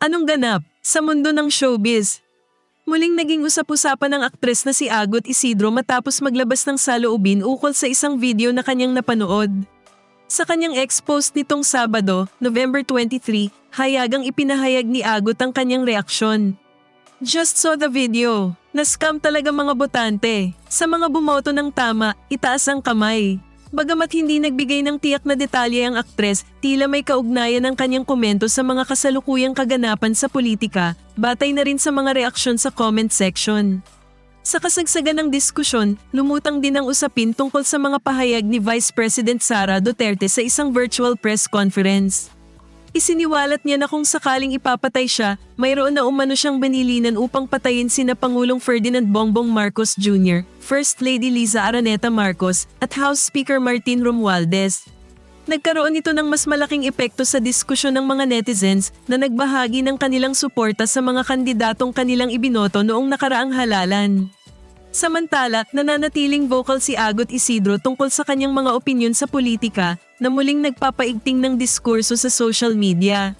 Anong ganap sa mundo ng showbiz? Muling naging usap-usapan ng aktres na si Agot Isidro matapos maglabas ng saloobin ukol sa isang video na kanyang napanood. Sa kanyang ex-post nitong Sabado, November 23, hayagang ipinahayag ni Agot ang kanyang reaksyon. Just saw the video. Na-scam talaga mga botante. Sa mga bumoto ng tama, itaas ang kamay. Bagamat hindi nagbigay ng tiyak na detalye ang aktres, tila may kaugnayan ang kanyang komento sa mga kasalukuyang kaganapan sa politika, batay na rin sa mga reaksyon sa comment section. Sa kasagsagan ng diskusyon, lumutang din ang usapin tungkol sa mga pahayag ni Vice President Sara Duterte sa isang virtual press conference. Isiniwalat niya na kung sakaling ipapatay siya, mayroon na umano siyang banilinan upang patayin sina Pangulong Ferdinand Bongbong Marcos Jr., First Lady Liza Araneta Marcos, at House Speaker Martin Romualdez. Nagkaroon ito ng mas malaking epekto sa diskusyon ng mga netizens na nagbahagi ng kanilang suporta sa mga kandidatong kanilang ibinoto noong nakaraang halalan. Samantala, nananatiling vocal si Agot Isidro tungkol sa kanyang mga opinyon sa politika na muling nagpapaigting ng diskurso sa social media.